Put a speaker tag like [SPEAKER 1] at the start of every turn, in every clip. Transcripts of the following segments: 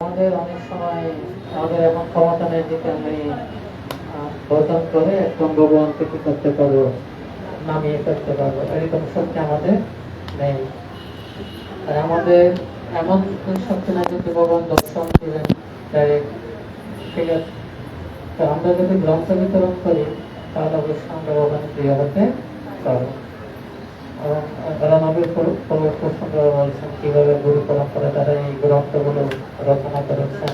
[SPEAKER 1] আমাদের অনেক সময় আমাদের এমন ক্ষমতা নেই আমি করে একদম ভগবানকে কি করতে পারব, নামিয়ে ফেলতে পারব। এরকম শক্তি আমাদের নেই। আর আমাদের এমন শক্তি না যদি ভগবান দর্শন ঠিক আছে আমরা যদি গ্রন্থ বিতরণ করি, তাহলে অবশ্যই আমরা ভগবানের প্রিয় হতে পারব। এবং তারা নবীর খুব বলছেন কীভাবে গুরু পরম্পরা তারা এই গ্রন্থগুলো রচনা করেছেন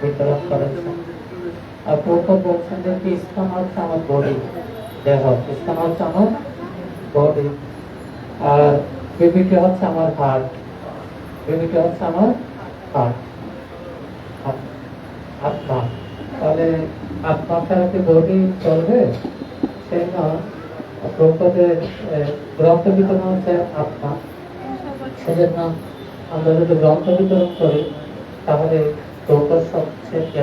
[SPEAKER 1] বিতরণ করেছেন। আর প্রভুপদ বলছেন যে ইসলাম হচ্ছে আমার বডি, দেহ। ইসলাম হচ্ছে আমার বডি। আর বিবিটি হচ্ছে আমার হার্ট বিবিটি হচ্ছে আমার হার্ট আত্মা। তাহলে আত্মা ছাড়া কি বডি চলবে? সেই নয় গ্রন্থ বিতরণ হচ্ছে আত্মা। সেজন্য আমরা যদি গ্রন্থ বিতরণ করি তাহলে প্রভুপদ সবচেয়ে কি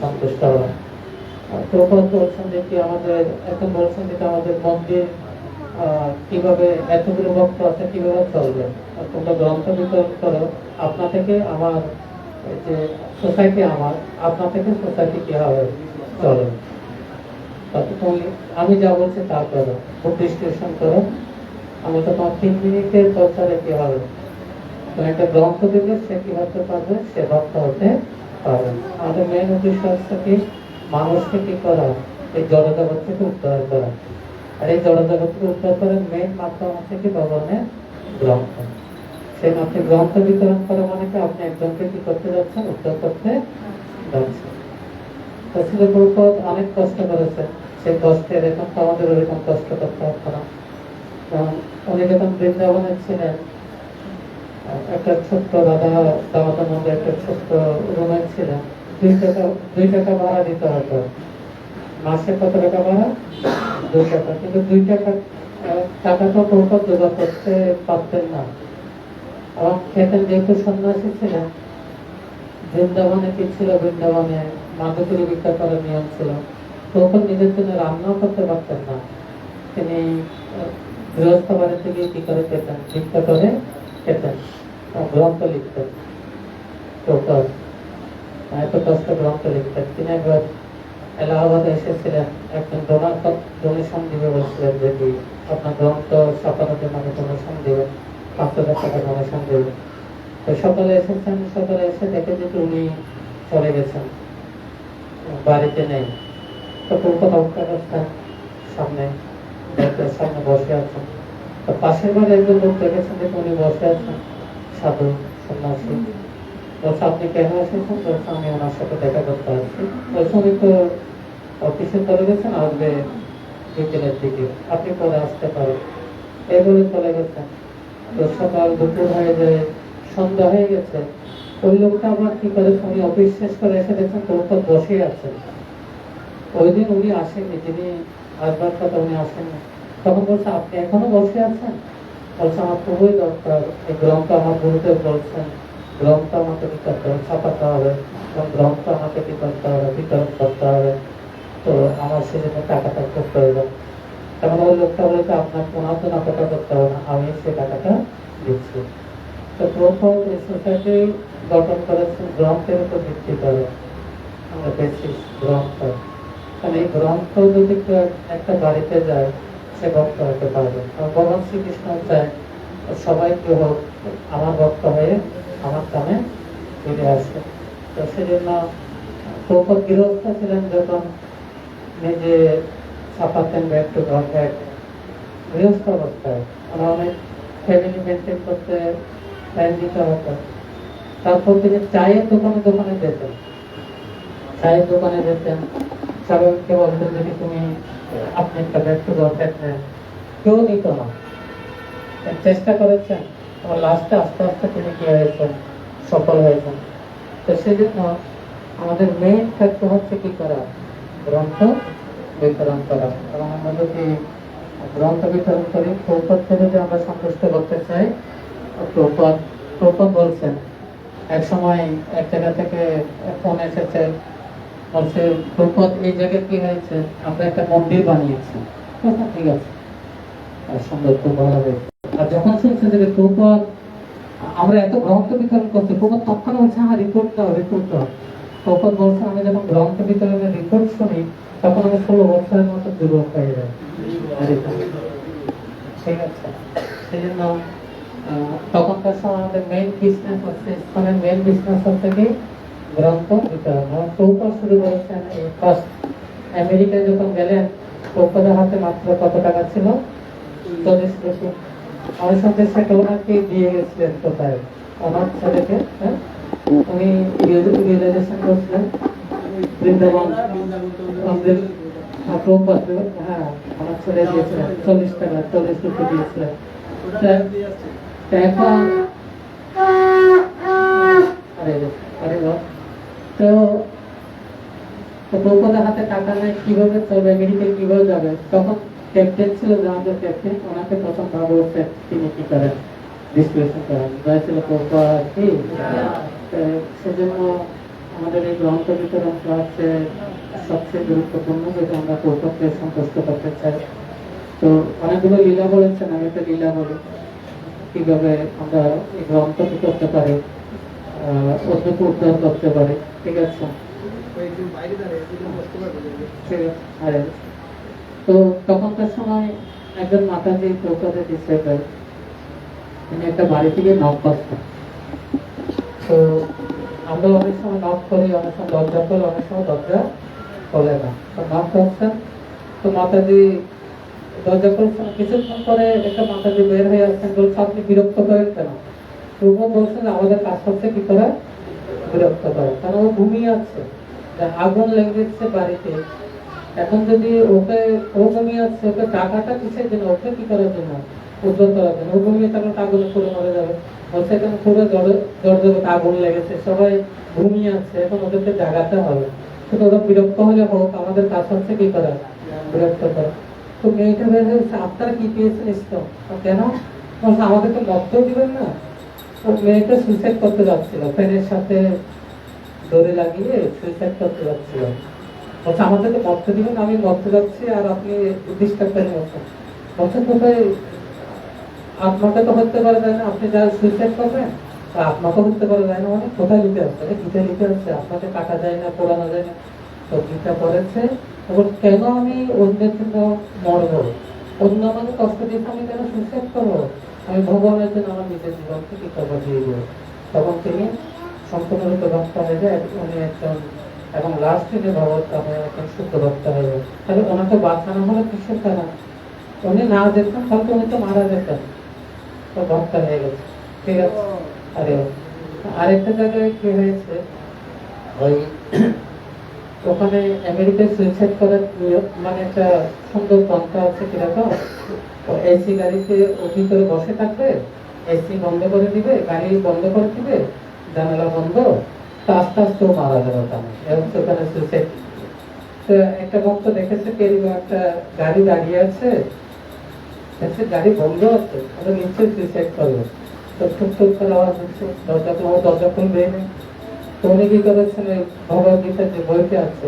[SPEAKER 1] সন্তুষ্ট হবে? আর প্রভুপদ বলছেন যে কি আমাদের আমাদের কীভাবে, এতগুলো ভক্ত আছে, কীভাবে চলবে? তোমরা গ্রন্থ বিতরণ করো আপনা থেকে আমার যে সোসাইটি আমার, আপনা থেকে সোসাইটি কি হবে চলে আমি যা বলছি তা করো। টিউশন করো। আমি তো তোমার তিন মিনিটের প্রচারে কি হবে? তুমি একটা গ্রন্থ দিলে সে কি হতে পারবে? সে ভক্ত হতে পারবে আমাদের মেন উদ্দেশ্য হচ্ছে কি, মানুষকে কি করা? এই জড়জগৎ থেকে উদ্ধার করা। আর এই জড়জগৎ থেকে উদ্ধার করার মেন মাধ্যম হচ্ছে কি? ভগবানের গ্রন্থ। সেই মাত্র গ্রন্থ বিতরণ করা মানে কি? আপনি একজনকে কি করতে যাচ্ছেন? উদ্ধার করতে যাচ্ছেন। প্রভুপদ অনেক কষ্ট করেছে। সেই কষ্টের এখন তো আমাদের ওরকম কষ্ট করতে হতো না। উনি যখন বৃন্দাবনে ছিলেন, একটা ছোট্ট দাদা দামাতার মধ্যে একটা ছোট্ট রুমে ছিলেন, দুই টাকা দুই টাকা ভাড়া দিতে হতো। মাসে কত টাকা ভাড়া? দুই টাকা। কিন্তু দুই টাকা টাকা তো প্রভুপদ জোগাড় করতে পারতেন না। এবং খেতেন যেহেতু সন্ন্যাসী ছিলেন, বৃন্দাবনে কি ছিল বৃন্দাবনে? মাদকের বিক্রয় করার নিয়ম ছিল তখন নিজের জন্য রান্নাও করতে পারতেন না। তিনি গৃহস্থ বাড়ি থেকে কি করে পেতেন? ভিক্ষা করে পেতেন গ্রন্থ লিখতেন। টোটাল এত কষ্ট গ্রন্থ লিখতেন। তিনি একবার এলাহাবাদে এসেছিলেন। একজন ডোনার ডোনেশন দিবে বলছিলেন যে আপনার গ্রন্থ ছাপানোর জন্য আমি ডোনেশন দিবেন? পাঁচ হাজার টাকা ডোনেশন দেবেন? তো সকালে এসেছেন। সকালে এসে দেখে যে উনি চলে গেছেন। বাড়িতে নেই। তো কলকাতা উঠতে সামনে ব্যাংকের সামনে বসে আছেন। তো পাশের বাড়ি একজন লোক দেখেছেন যে উনি বসে আছেন, সাধু সন্ন্যাসী। বলছে, আপনি কেন এসেছেন? বলছে, আমি ওনার সাথে দেখা করতে আসছি। বলছে তো অফিসে চলে গেছেন, আসবে বিকেলের দিকে। আপনি পরে আসতে পারেন। এই চলে গেছেন। তো সকাল দুপুর হয়ে যায় সন্ধ্যা হয়ে গেছে ওই লোকটা আবার কি করে উনি অফিস শেষ করে এসে দেখছেন তো বসে আছেন ওই দিন উনি আসেননি, যিনি আসবার কথা উনি আসেননি। তখন বলছে, আপনি এখনও বসে আছেন? বলছে, আমার খুবই দরকার। এই গ্রন্থ আমার গুরুদেব বলছেন। গ্রন্থ আমাকে হবে ছাপাতে হবে। এবং গ্রন্থ আমাকে করতে হবে, বিতরণ করতে হবে। তো আমার সেজন্য টাকাটা খুব প্রয়োজন। তখন ওই লোকটা বলছে, আপনার জন্য টাকা করতে হবে না। আমি সে টাকাটা দিচ্ছি। তো প্রথম সোসাইটি গঠন করেছেন গ্রন্থের উপর ভিত্তি করে। আমরা বেসিস গ্রন্থ। কারণ এই গ্রন্থ যদি কেউ একটা বাড়িতে যায়, সে ভক্ত হতে পারবে ভগবান শ্রীকৃষ্ণ চায়, সবাই কেউ হোক, আমার ভক্ত হয়ে আমার কামে ফিরে আসে। তো সেজন্য প্রপদ গৃহস্থ ছিলেন যখন নিজে ছাপাতেন ব্যাগ টু ঘর ব্যাগ গৃহস্থ অবস্থায়। আমরা অনেক ফ্যামিলি মেনটেন করতে টাইম দিতে হতো তারপর তিনি চায়ের দোকানে দোকানে যেতেন। চায়ের দোকানে যেতেন। স্বাভাবিককে বলতেন যদি তুমি আপনি একটা ব্যক্ত দরকার নেন। কেউ নিত না। চেষ্টা করেছেন আমার লাস্টে আস্তে আস্তে তিনি কি হয়েছেন? সফল হয়েছেন। তো সেজন্য আমাদের মেইন থাকতে হচ্ছে কি করা? গ্রন্থ বিতরণ করা। এবং আমরা যদি গ্রন্থ বিতরণ করি প্রপদকে যদি আমরা সন্তুষ্ট করতে চাই প্রপদ প্রপদ বলছেন এক সময় এক জায়গা থেকে ফোন এসেছে বলছে প্রপদ এই জায়গায় কি হয়েছে? আমরা একটা মন্দির বানিয়েছি। আচ্ছা, ঠিক আছে। আর সুন্দর খুব ভালো হয়েছে আর যখন শুনছে যে প্রপদ আমরা এত গ্রন্থ বিতরণ করছি প্রমোদ তখন বলছে হ্যাঁ রিপোর্ট দাও রিপোর্ট দাও। তখন বলছে আমি যখন গ্রন্থ বিতরণের রিপোর্ট শুনি তখন আমি ষোলো বছরের মতো দুর্বল হয়ে যাই। ঠিক আছে। সেই জন্য তখনকার সময় আমাদের মেইন বিজনেস হচ্ছে ইসলামের মেইন বিজনেস হচ্ছে গ্রন্থ বিতরণ। প্রভুপাদ শুরু করেছেন এই ফার্স্ট আমেরিকায় যখন গেলেন প্রভুপাদের হাতে মাত্র কত টাকা ছিল? চল্লিশ কোটি আমার সঙ্গে সেটা ওনাকে দিয়ে গেছিলেন কোথায়? আমার ছেলেকে হ্যাঁ? উনি রিয়েলাইজেশন করছিলেন। বৃন্দাবন। প্রভুপাদ হ্যাঁ আমার ছেলে দিয়েছিলেন। চল্লিশ টাকা, চল্লিশ রুপি দিয়েছিলেন। তা- তা এখন আরে আরে বাহ। তো তো হাতে টাকা নেই কীভাবে চলবে আমেরিকায় কীভাবে যাবে? তখন ক্যাপ্টেন ছিল জাহাজের ক্যাপ্টেন ওনাকে প্রথম ভাগবত তিনি কি করেন? ডিস্ট্রিবিউশন করেন। হয়েছিল প্রভুপাদ কি? সেজন্য আমাদের এই গ্রন্থ বিতরণ সবচেয়ে গুরুত্বপূর্ণ যেটা আমরা প্রভুপাদকে সন্তুষ্ট করতে চাই তো অনেকগুলো লীলা বলেছেন, আমি একটা লীলা বলি। কীভাবে আমরা এই গ্রন্থ কি করতে পারি অন্যকে উদ্ধার করতে পারি। ঠিক আছে? তো তখনকার সময় একজন মাতাজি প্রসাদে ডিসাইডার তিনি একটা বাড়ি থেকে নক করতেন তো আমরা অনেক সময় নক করি, অনেক সময় দরজা করি অনেক সময় দরজা খোলে না। তো নক করছেন তো মাতাজি দরজা একটা বের হয়ে আসছেন বলছে আপনি বিরক্ত করেন কেন? প্রভু বলছেন আমাদের কাজ কি করে? বিরক্ত করে। কারণ ও ঘুমিয়ে আছে আগুন লেগেছে বাড়িতে। এখন যদি ওকে, ও আছে, ওকে টাকাটা কিসের জন্য? ওকে কি করার জন্য? উজ্জ্বল করার জন্য। ও ঘুমিয়ে আগুনে পুরো মরে যাবে। বলছে, এখন পুরো আগুন লেগেছে। সবাই ঘুমিয়ে আছে, এখন ওদেরকে জাগাতে হবে। ওরা বিরক্ত হলে হোক, আমাদের কাজ হচ্ছে কি করা? বিরক্ত করা। তো মেয়েটা হয়েছে আপনারা কি পেয়েছেন ইসলাম তো কেন? বলছে আমাদেরকে মদ্য দিবেন না। তো মেয়েটা সুইসাইড করতে যাচ্ছিল ফ্যানের সাথে দড়ি লাগিয়ে সুইসাইড করতে যাচ্ছিল। বলছে আমাদেরকে মরতে দিবেন আমি মরতে যাচ্ছি আর আপনি ডিস্টার্ব করে বলছেন বলছে কোথায় আত্মাকে তো হতে পারে না, আপনি যা সুইসাইড করবেন, তা আত্মাকে হতে পারে যায় না মানে কোথায় লিখে এই গীতা লিখে আছে আপনাকে কাটা যায় না, পোড়ানো যায় না। তো গীতা পড়েছে এবং কেন আমি অন্যের জন্য মরবো অন্য আমাকে কষ্ট দিয়েছে, আমি কেন সুইসাইড করব? আমি ভগবানের জন্য আমার নিজের জীবনকে কি দিয়ে দেবো। তখন তিনি সম্পূর্ণরূপে ভক্ত হয়ে যায় উনি একজন এবং লাস্ট দিনে ভগবত একজন শুদ্ধ ভক্ত হয়ে যায়। তাহলে ওনাকে বাঁচানো হলো কিসের দ্বারা? উনি না যেতেন তাহলে উনি তো মারা যেতেন। তো ভক্ত হয়ে গেছে। ঠিক আছে? আরে, আরেকটা জায়গায় কি হয়েছে? ওই ওখানে আমেরিকায় সুইসাইড করার মানে একটা সুন্দর পন্থা আছে কীরকম এসি গাড়িতে ভিতরে বসে থাকবে এসি বন্ধ করে দিবে, গাড়ি বন্ধ করে দিবে, জানালা বন্ধ, তো আস্তে আস্তে মারা ওখানে এবং সেখানে সুইসাইড তো একটা ভক্ত দেখেছে কেউ একটা গাড়ি দাঁড়িয়ে আছে, দেখছে গাড়ি বন্ধ আছে নিশ্চয়ই সুইসাইড করবে। তো টুক টুক করে আওয়াজ হচ্ছে দরজা তো দরজা খুলবে। না তো উনি কি করেছেন? ভগবত গীতার যে বইতে আছে,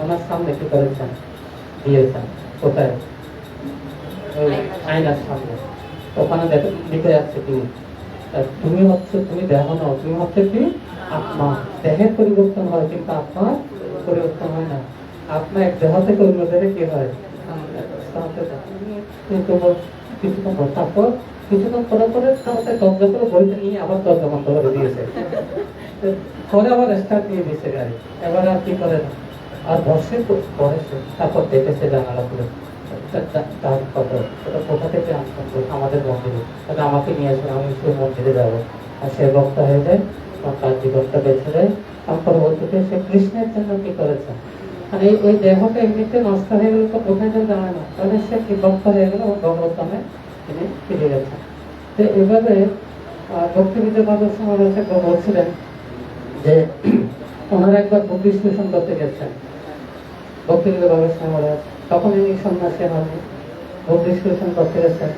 [SPEAKER 1] ওনার সামনে কি করেছেন? দিয়েছেন। কোথায়? আয়নার সামনে। ওখানে দেখো লিখে যাচ্ছে তুমি তুমি হচ্ছে, তুমি দেখো না তুমি হচ্ছে কি? আত্মা। দেহের পরিবর্তন হয়, কিন্তু আত্মার পরিবর্তন হয় না। আত্মা এক দেহ থেকে অন্য দেহে কি হয়? কিন্তু। তুমি কিছুক্ষণ তারপর কিছুক্ষণ পরে পরে তাহলে দরজা করে বইতে নিয়ে আবার দরজা বন্ধ করে দিয়েছে। পরে আবার স্টার্ট দিয়ে দিয়েছে গাড়ি। এবার আর কি করে আর বসে পড়েছে তারপর দেখেছে জানালা খুলে। তার কত ওটা কোথা থেকে আমাদের মন্দিরে। তাহলে আমাকে নিয়ে আসবে আমি সেই মন্দিরে যাব। আর সে ভক্ত হয়ে যায় আর তার জীবনটা বেঁচে যায়। তার পরবর্তীতে সে কৃষ্ণের জন্য কি করেছে? মানে এই- এই দেহটা এমনিতে নষ্ট হয়ে গেলে তো কোথায় যেন জানে না। তাহলে সে কি ভক্ত হয়ে গেল? ভগবত নামে তিনি ফিরে গেছেন তো এভাবে বাদর বলছিলেন যে, ওনারা একবার বুদ্ধ বিশ্লেষণ করতে গেছেন তখন ইনি সন্ন্যাসী বুদ্ধ বিশ্লেষণ করতে গেছেন।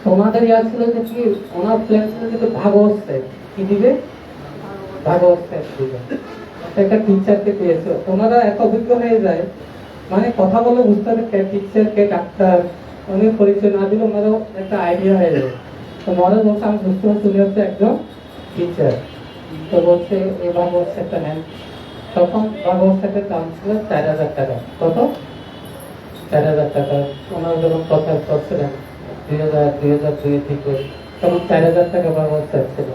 [SPEAKER 1] তো ওনাদের ইয়া ছিল যে কি, ওনার প্ল্যান ছিল কি দিবে? দিবে। একটা টিচারকে পেয়েছে। ওনারা এত অভিজ্ঞ হয়ে যায় মানে কথা বলে বুঝতে হবে টিচার কে ডাক্তার উনি পরিচয় না দিলে ওনারও একটা আইডিয়া হয়ে যাবে তো মনে বলছে, আমি বুঝতে পারছি হচ্ছে একজন টিচার তো বলছে এই ভাগবত সেটটা নেন তখন ভাগবত সেটের দাম ছিল চার হাজার টাকা। কত? চার হাজার টাকা। ওনারা যখন কথা করছিলেন দুই হাজার দুই হাজার, দুই থেকে তখন চার হাজার টাকা সেট ছিল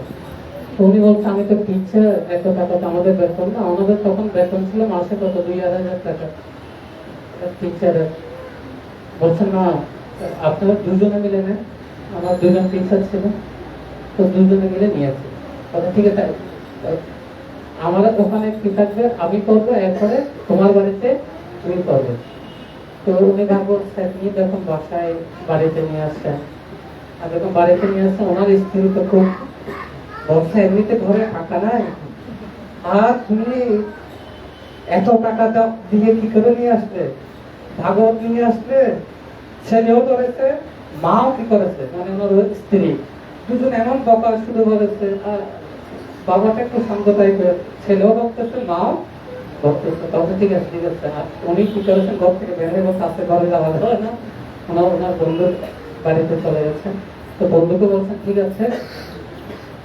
[SPEAKER 1] উনি বলছে, আমি তো টিচার এত টাকা তো আমাদের বেতন না। আমাদের তখন বেতন ছিল মাসে কত? দুই হাজার টাকা। টিচারের বলছেন না আপনারা দুজনে মিলে নেন, আমার দুজন টিচার ছিল, তো দুজনে মিলে নিয়েছি কথা ঠিক আছে আমার ওখানে কি থাকবে, আমি করব, এরপরে তোমার বাড়িতে তুমি করবে। তো উনি ভাবুন স্যার নিয়ে যখন বাসায় বাড়িতে নিয়ে আসছেন, আর যখন বাড়িতে নিয়ে আসছেন, ওনার স্ত্রী তো খুব বলছে, এমনিতে ঘরে টাকা নাই? আর তুমি এত টাকা দিয়ে কি করে নিয়ে আসবে? ভাগবত নিয়ে আসবে? ছেলেও করেছে মাও কি করেছে? মানে ওনার স্ত্রী। দুজন এমন বকা শুরু করেছে, আর বাবাটা একটু শান্ত টাইপের ছেলেও বকতেছে, মাও বকতেছে। তখন ঠিক আছে ঠিক আছে। আর উনি কি করেছেন? ঘর থেকে বের হয়ে আসতে ঘরে যাওয়া হয় না। ওনার ওনার বন্ধুর বাড়িতে চলে গেছেন তো বন্ধুকে বলছেন ঠিক আছে,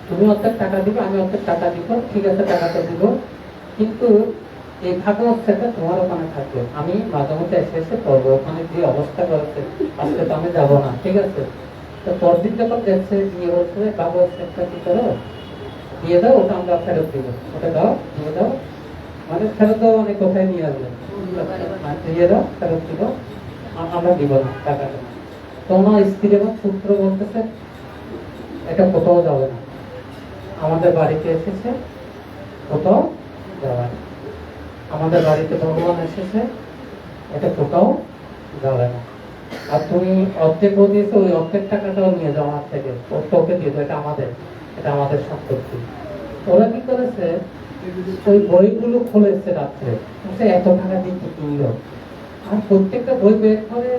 [SPEAKER 1] তুমি অর্ধেক টাকা দিবে, আমি অর্ধেক টাকা দিব। ঠিক আছে, টাকাটা দিব। কিন্তু এই ভাগবত সেটা তোমার ওখানে থাকবে। আমি মাঝে মধ্যে এসে এসে পড়ব, ওখানে যে অবস্থা করেছে আজকে তো আমি যাব না, ঠিক আছে? তো পরদিন যখন দেখছে গিয়ে বলছে ভাগবত সেটটা কি করো? দিয়ে দাও, ওটা আমরা ফেরত দিব। ওটা দাও, দিয়ে দাও। মানে ফেরত দাও মানে কোথায় নিয়ে আসবে? দিয়ে দাও, ফেরত দিব। আমরা দিব না টাকাটা। তো ওনার স্ত্রী এবং সূত্র বলতেছে, এটা কোথাও যাবে না। আমাদের বাড়িতে এসেছে, কোথাও না। আমাদের বাড়িতে ভগবান এসেছে এটা কোথাও যাবে না। আর তুমি অর্ধেক দিয়েছ ওই অর্ধেক টাকাটাও নিয়ে যাও আমার থেকে। তোকে দিয়ে দাও, এটা আমাদের এটা আমাদের সম্পত্তি। ওরা কি করেছে ওই বইগুলো খুলেছে রাত্রে। এত টাকা দিয়ে কিনলো আর প্রত্যেকটা বই বের করে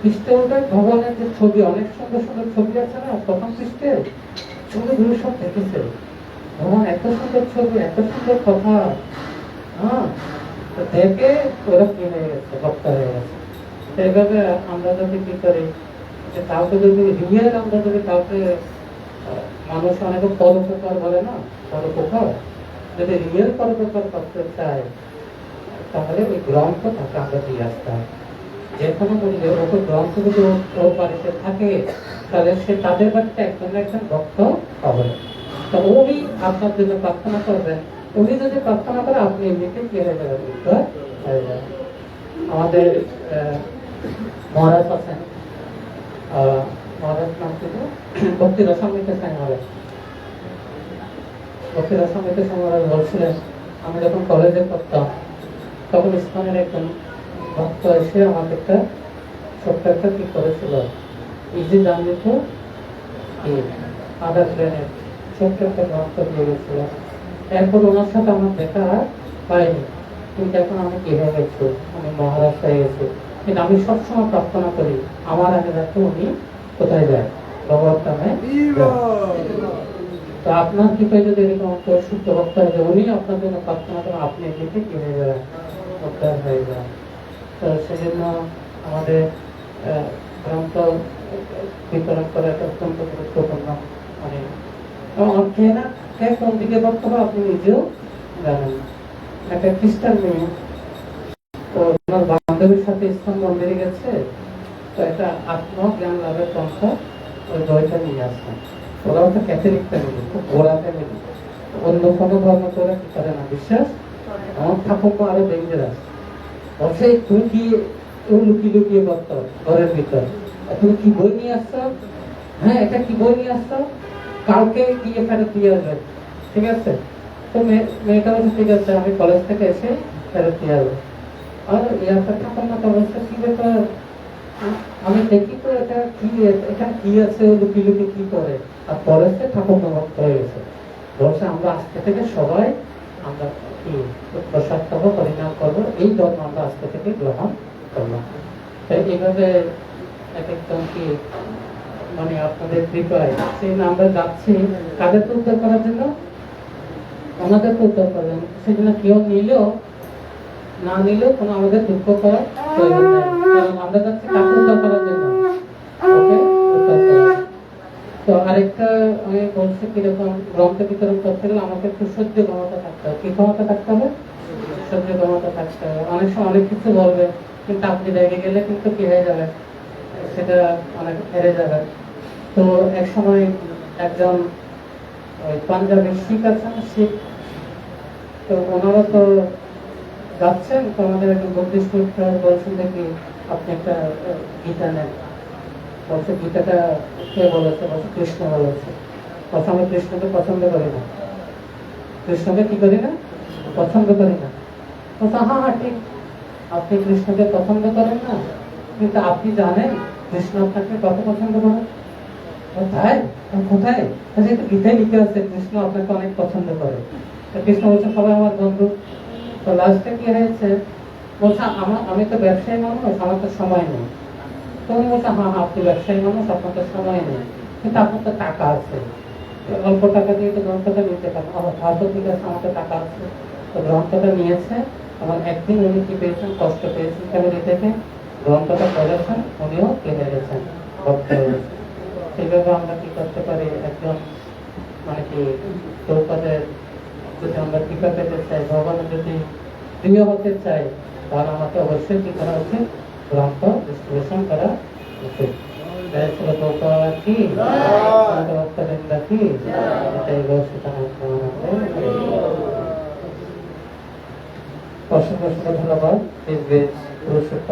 [SPEAKER 1] পৃষ্ঠে ওটাই ভগবানের যে ছবি অনেক সুন্দর সুন্দর ছবি আছে না প্রথম পৃষ্ঠে? ছবিগুলো সব দেখেছে ভগবান এত সুন্দর ছবি এত সুন্দর কথা। হ্যাঁ তো দেখে ওরা কি হয়ে গেছে ভক্ত হয়ে গেছে। তো এইভাবে আমরা যদি কি করি কাউকে যদি রিয়েল আমরা যদি কাউকে মানুষ অনেকে পরোপকার বলে না, পরোপকার, যদি রিয়েল পরোপকার করতে চায়, তাহলে ওই গ্রন্থ তাকে আমরা দিয়ে আসতে হবে। যে কোনো মূল্যে ওকে গ্রন্থ যদি ওর বাড়িতে থাকে, তাহলে সে তাদের বাড়িতে একজন একজন ভক্ত হবে। তো উনি আপনার জন্য প্রার্থনা করবেন উনি যদি প্রার্থনা করে, আপনি এমনিতে কি হয়ে যাবেন আমাদের মহারাজ আছেন। মহারাজ নাম ছিল? ভক্তি রসামৃত সাই মহারাজ। ভক্তি রসামৃত সাই মহারাজ বলছিলেন, আমি যখন কলেজে পড়তাম, তখন ইসলামের একজন ভক্ত এসে আমাকে একটা ছোট্ট একটা কি করেছিল? ইজি জানলি তো আদার প্ল্যানের ছোট্ট একটা গ্রন্থ দিয়ে গেছিল। এরপর ওনার সাথে আমার দেখা পাইনি কিন্তু এখন আমি কি হয়ে গেছি আমি মহারাজ হয়ে গেছি। কিন্তু আমি সবসময় প্রার্থনা করি আমার আগে যাতে উনি কোথায় যায়। ভগবত নামে তো আপনার কৃপায় যদি এরকম একটা শুদ্ধ ভক্ত হয়ে যায় উনি আপনার জন্য প্রার্থনা করেন আপনি এদিকে কি হয়ে যাবেন উদ্ধার হয়ে যান। তো সেজন্য আমাদের গ্রন্থ বিতরণ করা একটা অত্যন্ত গুরুত্বপূর্ণ মানে এবং কে না কে কোন দিকে হবে আপনি নিজেও জানেন একটা খ্রিস্টান মেয়ে তো তোমার বান্ধবীর সাথে ইসলাম মন্দিরে গেছে তো এটা আত্মজ্ঞান লাভের পন্থা ওই বইটা নিয়ে আসলাম ওরাও তো ক্যাথলিক ফ্যামিলি খুব গোড়া ফ্যামিলি অন্য কোনো ধর্ম করে কি করে না বিশ্বাস? আমার ঠাকুর আরও ডেঞ্জারাস বলছে তুমি কি লুকিয়ে লুকিয়ে করতো ঘরের ভিতর? তুমি কি বই নিয়ে আসছো? হ্যাঁ এটা কি বই নিয়ে আসছো? কালকে গিয়ে ফেরত দিয়ে আসবে, ঠিক আছে? তো মেয়ে- মেয়েটা বলছে, ঠিক আছে, আমি কলেজ থেকে এসে ফেরত দিয়ে আসব। আর ইয়ারটা ঠাকুর মাতা বলছে কি ব্যাপার আমি দেখি তো এটা কি এটা কি আছে, লুকি লুকিয়ে কি করে? আর পরে সে ঠাকুর হয়ে গেছে। বলছে, আমরা আজকে থেকে সবাই আমরা কি প্রসাদ খাব পরিণাম করব, এই ধর্ম আমরা আজকে থেকে গ্রহণ করলাম এইভাবে এক একদম কি মানে আপনাদের কৃপায়। সেই আমরা যাচ্ছি কাদেরকে উদ্ধার করার জন্য? ওনাদেরকে উদ্ধার করার জন্য সেজন্য কেউ নিলেও, না নিলেও কোনো আমাদের দুঃখ করার প্রয়োজন নেই। কারণ আমরা যাচ্ছি কাকে উদ্ধার করার জন্য। তো আরেকটা আমি বলছি, কীরকম গ্রন্থ বিতরণ করতে গেলে আমাকে একটু সহ্য ক্ষমতা থাকতে হবে। কি ক্ষমতা থাকতে হবে? সহ্য ক্ষমতা থাকতে হবে। অনেক সময় অনেক কিছু বলবে, কিন্তু আপনি রেগে গেলে কিন্তু কি হয়ে যাবে? সেটা অনেক হেরে যাবে। তো এক সময় একজন ওই পাঞ্জাবের শিখ আছে না শিখ। তো ওনারা তো যাচ্ছেন, তো আমাদের একজন বুদ্ধিস্ট বলছেন দেখি আপনি একটা গীতা নেন। বলছে, গীতাটা কে বলেছে? বলছে, কৃষ্ণ বলেছে। বলছে আমি কৃষ্ণকে পছন্দ করি না। কৃষ্ণকে কি করি না? পছন্দ করি না। বলছে হ্যাঁ হ্যাঁ ঠিক। আপনি কৃষ্ণকে পছন্দ করেন না, কিন্তু আপনি জানেন কৃষ্ণ আপনাকে কত পছন্দ করেন কোথায়? কোথায়? আচ্ছা এটা গীতায় লিখে আছে কৃষ্ণ আপনাকে অনেক পছন্দ করে। কৃষ্ণ বলছে, সবাই আমার বন্ধু। তো লাস্টে কি হয়েছে? বলছে, আমার, আমি তো ব্যবসায়ী মানুষ, আমার তো সময় নেই। তো উনি বলছে হ্যাঁ হ্যাঁ আপনি ব্যবসায়ী মানুষ, আপনার তো সময় নেই। কিন্তু আপনার তো টাকা আছে। অল্প টাকা দিয়ে তো গ্রন্থটা নিতে পারেন। আমার ভারত ঠিক আছে, আমার তো টাকা আছে। তো গ্রন্থটা নিয়েছে। আমার একদিন উনি কি পেয়েছেন? কষ্ট পেয়েছেন ফ্যামিলি থেকে গ্রন্থটা পড়েছেন উনিও কেটে গেছেন ভক্ত হয়েছেন সেভাবে আমরা কি করতে পারি একজন মানে কি চৌপাদের যদি আমরা টিকা পেতে চাই ভগবানের যদি প্রিয় হতে চাই তাহলে আমাকে অবশ্যই কি করা উচিত গ্রন্থ বিশ্লেষণ করা উচিত জয় ছিল গোপাল কি ভক্তবৃন্দ কি এটাই গৌসিতা অসংখ্য অসংখ্য ধন্যবাদ এই বেশ পুরুষোত্তম